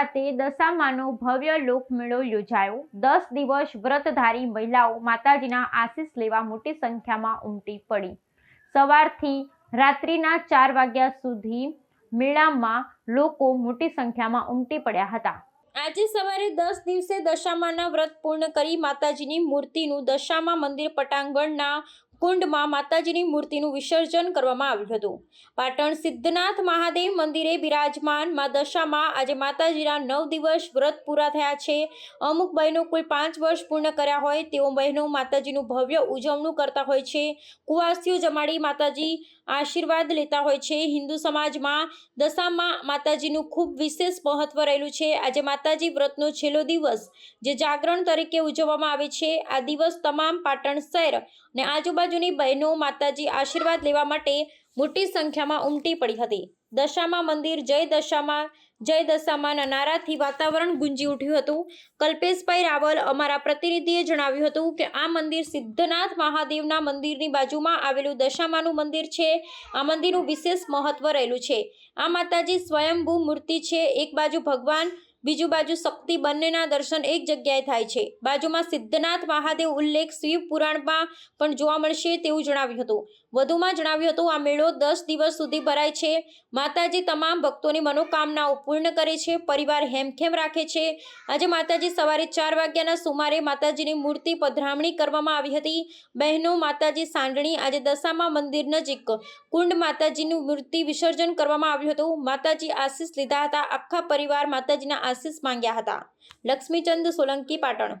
ખાતે દશામાનો ભવ્ય લોકમેળો યોજાયો. દસ દિવસ વ્રતધારી મહિલાઓ માતાજીના આશીષ લેવા મોટી સંખ્યામાં ઉમટી પડી. સવારથી રાત્રિના ચાર વાગ્યા સુધી મેળામાં લોકો મોટી સંખ્યામાં ઉમટી પડ્યા હતા. આજે સવારે દસ દિવસે દશામાના વ્રત પૂર્ણ કરી માતાજીની મૂર્તિનું દશામા મંદિર પટાંગણના કુંડમાં માતાજીની મૂર્તિનું વિસર્જન કરવામાં આવ્યું હતું. પાટણ સિદ્ધનાથ મહાદેવ મંદિરે બિરાજમાન મા દશામાં આજે માતાજીના નવ દિવસ વ્રત પૂરા થયા છે. અમુક બહેનો કુલ પાંચ વર્ષ પૂર્ણ કર્યા હોય તેઓ બહેનો માતાજીનું ભવ્ય ઉજવણું કરતા હોય છે. કુવાસીઓ જમાડી માતાજી આશીર્વાદ લેતા હોય છે. હિન્દુ સમાજમાં દશામાં માતાજીનું ખૂબ વિશેષ મહત્વ રહેલું છે. આજે માતાજી વ્રતનો છેલ્લો દિવસ જે જાગરણ તરીકે ઉજવવામાં આવે છે. આ દિવસ તમામ પાટણ શહેર અને આજુબાજુની બહેનો માતાજી આશીર્વાદ લેવા માટે મોટી સંખ્યામાં ઉમટી પડી હતી. દશામાં મંદિર જય દશામાં જય દશામાના નારાથી વાતાવરણ ગુંજી ઉઠ્યું હતું. કલ્પેશભાઈ રાવલ અમારા પ્રતિનિધિએ જણાવ્યું હતું કે, આ મંદિર સિદ્ધનાથ મહાદેવના મંદિરની બાજુમાં આવેલું દશામાનું મંદિર છે. આ મંદિરનું વિશેષ મહત્વ રહેલું છે. આ માતાજી સ્વયંભૂ મૂર્તિ છે. એક બાજુ ભગવાન બીજું બાજુ શક્તિ બંનેના દર્શન એક જગ્યાએ થાય છે. બાજુમાં સિદ્ધનાથ મહાદેવ ઉલ્લેખ શિવ પુરાણમાં પણ જોવા મળશે તેવું જણાવ્યું હતું. વધુમાં જણાવ્યું હતું, આ મેળો દસ દિવસ સુધી ભરાય છે. માતાજી તમામ ભક્તોની મનોકામનાઓ પૂર્ણ કરે છે, પરિવાર હેમખેમ રાખે છે. આજે માતાજી સવારે ચાર વાગ્યાના સુમારે માતાજીની મૂર્તિ પધરામણી કરવામાં આવી હતી. બહેનો માતાજી સાંડણી આજે દશામા મંદિર નજીક કુંડ માતાજીનું મૂર્તિ વિસર્જન કરવામાં આવ્યું હતું. માતાજી આશીષ લીધા હતા. આખા પરિવાર માતાજીના આશીષ માંગ્યા હતા. લક્ષ્મીચંદ સોલંકી પાટણ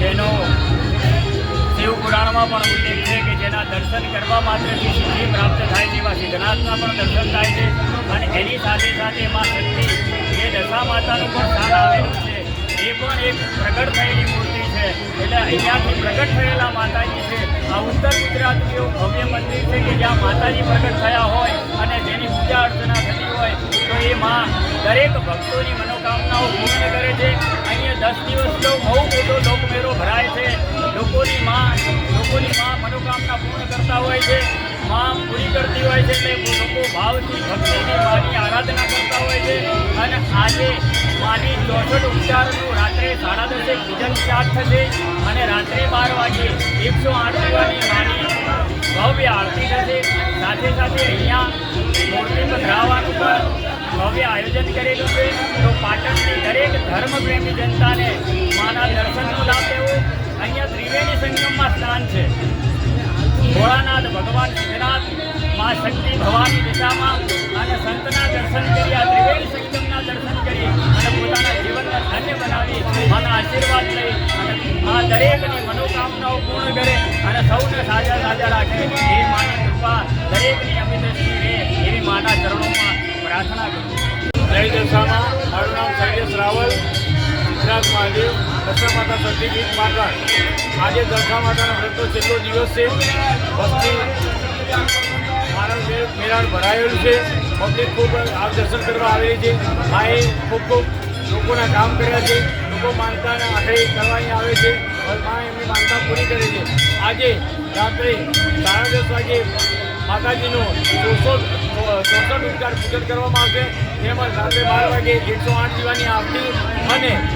જેનો શિવ પુરાણમાં પણ ઉલ્લેખ છે કે જેના દર્શન કરવા માત્રથી સિદ્ધિ પ્રાપ્ત થાય છે, એવા સિદ્ધનાથના પણ દર્શન થાય છે. અને એની સાથે સાથે એમાં શક્તિ એ દશા માતાનું પણ સ્થાન આવેલું છે, એ પણ એક પ્રગટ થયેલી મૂર્તિ છે. એટલે અહીંયાથી પ્રગટ થયેલા માતાજી છે. આ ઉત્તર ગુજરાતનું એવું ભવ્ય મંદિર છે કે જ્યાં માતાજી પ્રગટ થયા હોય છે. માં પૂરી કરતી હોય છે એટલે લોકો ભાવથી ભક્તિની માની આરાધના કરતા હોય છે. અને આજે માની ચોસઠ ઉપચારનું રાત્રે સાડા દસે પૂજન સ્ટાર્ટ થશે અને રાત્રે બાર વાગે એકસો આઠ દીવાની માની ભવ્ય આરતી થશે. સાથે સાથે અહીંયા મૂર્તિ પધરાવવાનું પણ ભવ્ય આયોજન કરેલું છે. તો પાટણની દરેક ધર્મપ્રેમી જનતાને માના દર્શનનો લાભ લેવો. અહીંયા ત્રિવેણી સંગમમાં સ્નાન છે. ભોળાનાથ, ભગવાન શ્રીનાથ, મા શક્તિ ભવાની દિશામાં અને સંતના દર્શન કરી, આ ત્રિવેણી સંગમના દર્શન કરી અને પોતાના જીવનને ધન્ય બનાવી, માના આશીર્વાદ લઈ અને આ દરેકની મનોકામનાઓ પૂર્ણ કરે અને સૌને સાજા સાજા રાખે. એ માની કૃપા, દરેકની અમિતશ્રી રહે એવી માના ચરણોમાં પ્રાર્થના કરું જય દશામાં મારું નામ સૈયસ રાવલ. ગુજરાત મહાદેવ દશા માતા સર્ટિફિકેટ માતા આજે દશા માતાના વ્રતનો છેલ્લો દિવસ છે. વસ્તી મારા મે- મેળાણ ભરાયેલું છે. પબ્લિક ખૂબ આ દર્શન કરવા આવેલી છે. માએ ખૂબ ખૂબ લોકોના કામ કર્યા છે. લોકો માનતાના આખરે કરવાની આવે છે. મા એમની માનતા પૂરી કરે છે. આજે રાત્રે સાડા દસ વાગે માતાજીનો ચોસો ચોસઠ ઉપચાર પૂજન કરવામાં આવશે. તેમજ રાત્રે બાર વાગે એકસો આઠ દીવાની આરતી અને